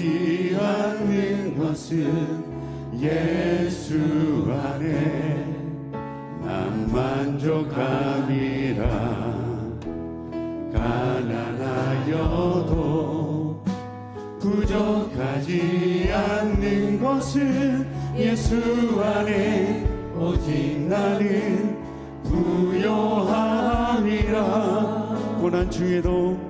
부끄럽지 않는 것은 예수 안에 난 만족함이라 가난하여도 부족하지 않는 것은 예수 안에 오직 나는 부요함이라. 고난 중에도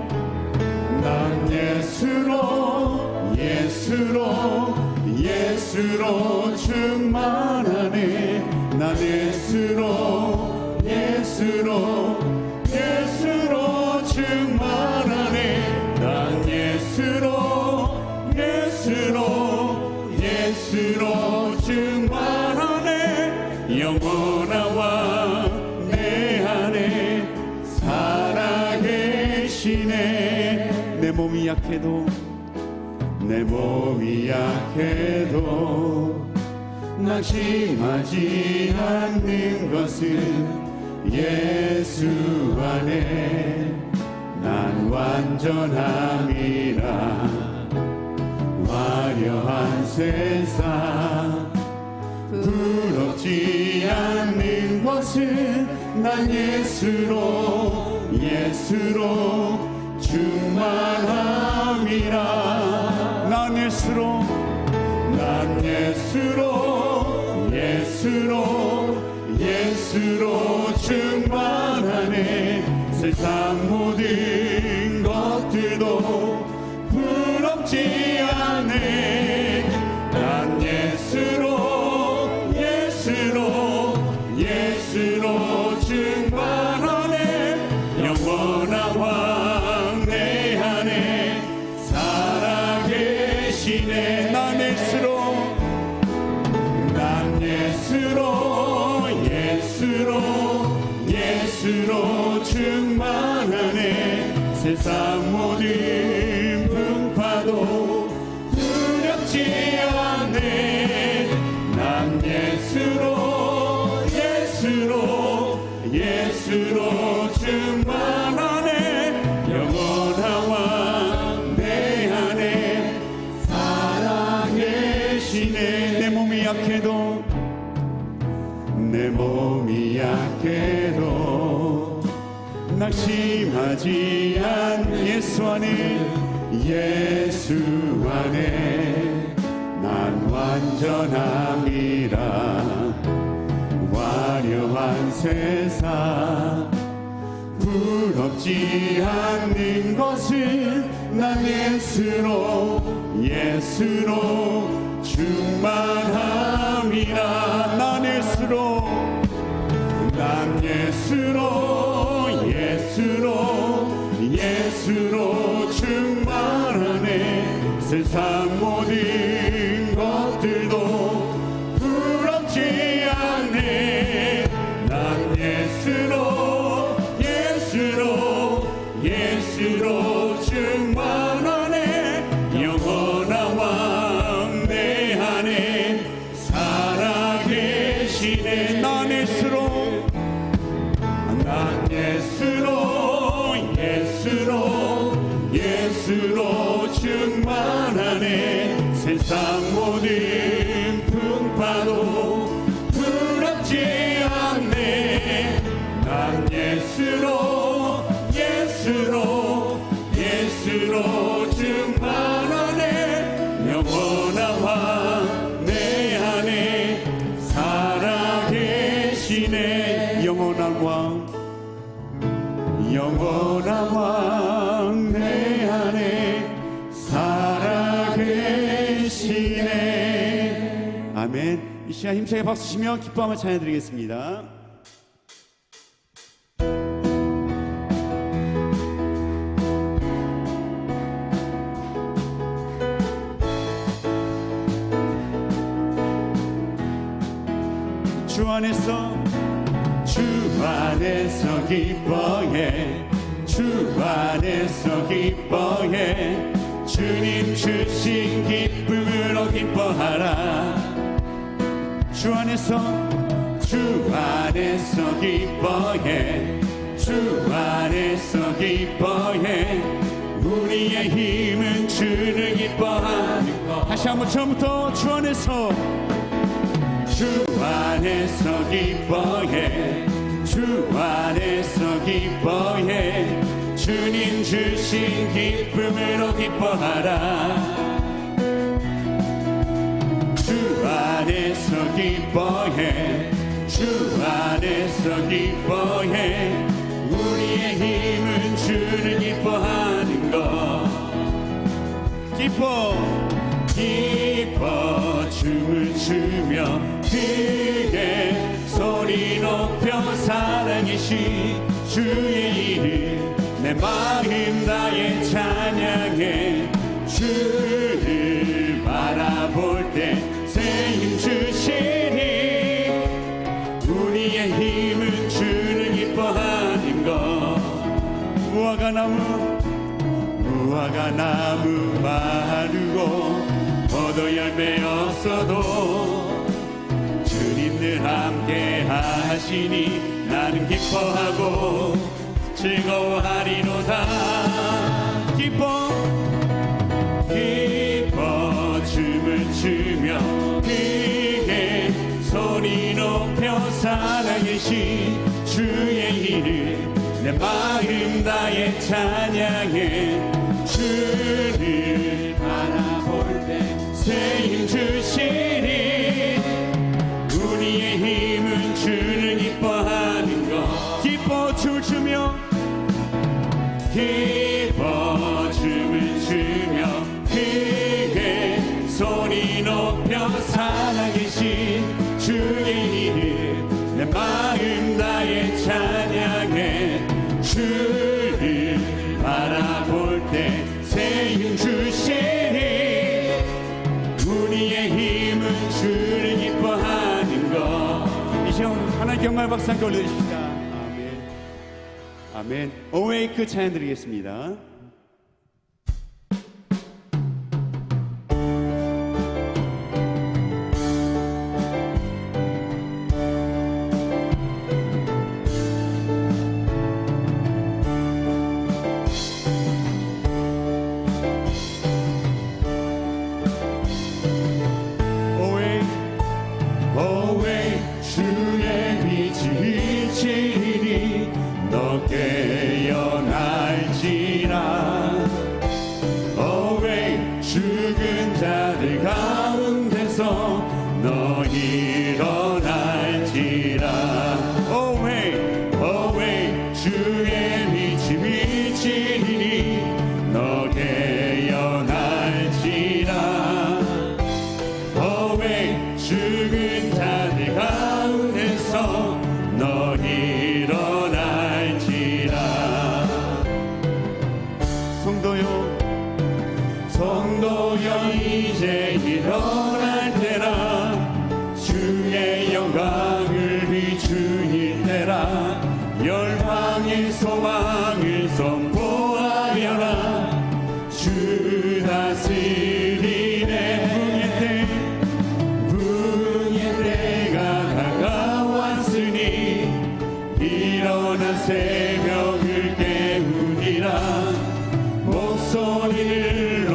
예수로 충만하네. 난 예수로 예수로 예수로 충만하네. 난 예수로 예수로 예수로 충만하네. 영원한 왕내 안에 살아계시네. 내 몸이 약해도 내 몸이 약해도 낙심하지 않는 것은 예수 안에 난 완전함이라. 화려한 세상 부럽지 않는 것은 난 예수로 예수로 충만함이라. 난 예수로 난 예수로 예수로 예수로 충만하네. 세상 내 몸이 약해도 낙심하지 않 예수 안에 예수 안에 난 완전함이라. 화려한 세상 부럽지 않는 것은 난 예수로 예수로 충만함이라. 난 예수로 난 예수로 예수로 예수로 충만하네. 세상 모든 것들도 부럽지 않네. 난 예수로 예수로 예수로 충만하네. 영원한 왕내 안에 살아계시네. 난 예수로 모든 풍파도 부럽지 않네. 난 예수로 이 시간 힘차게 박수 치며 기뻐함을 전해드리겠습니다. 주 안에서 주 안에서 기뻐해. 주 안에서 기뻐해. 주님 주신 기쁨으로 기뻐하라. 주 안에서 주 안에서 기뻐해. 주 안에서 기뻐해. 우리의 힘은 주를 기뻐하는 것. 다시 한번 처음부터 주 안에서 주 안에서 기뻐해. 주 안에서 기뻐해. 주님 주신 기쁨으로 기뻐하라 기뻐해. 주 안에서 기뻐해. 우리의 힘은 주를 기뻐하는 것. 기뻐. 기뻐. 춤을 추며 크게 소리 높여 사랑이신 주의 이름 내 마음 다해 무화과 나무 무화과 나무 마르고 포도 열매였어도 주님 늘 함께 하시니 나는 기뻐하고 즐거워하리로다. 기뻐 마음 다해 찬양해 주를 바라볼 때 새힘 주시니 우리의 힘은 주를 기뻐하는 것. 기뻐 추며 기뻐 춤을 추며 크게 소리 높여 살아계신 경말 박수 함께 올려주십시다. 아멘. 아멘. 어웨이크 찬양 드리겠습니다 God. 열방의 소망을 선포하여라 주 다스리네 풍의 때 분의 때가 다가왔으니 일어나 새벽을 깨우리라. 목소리를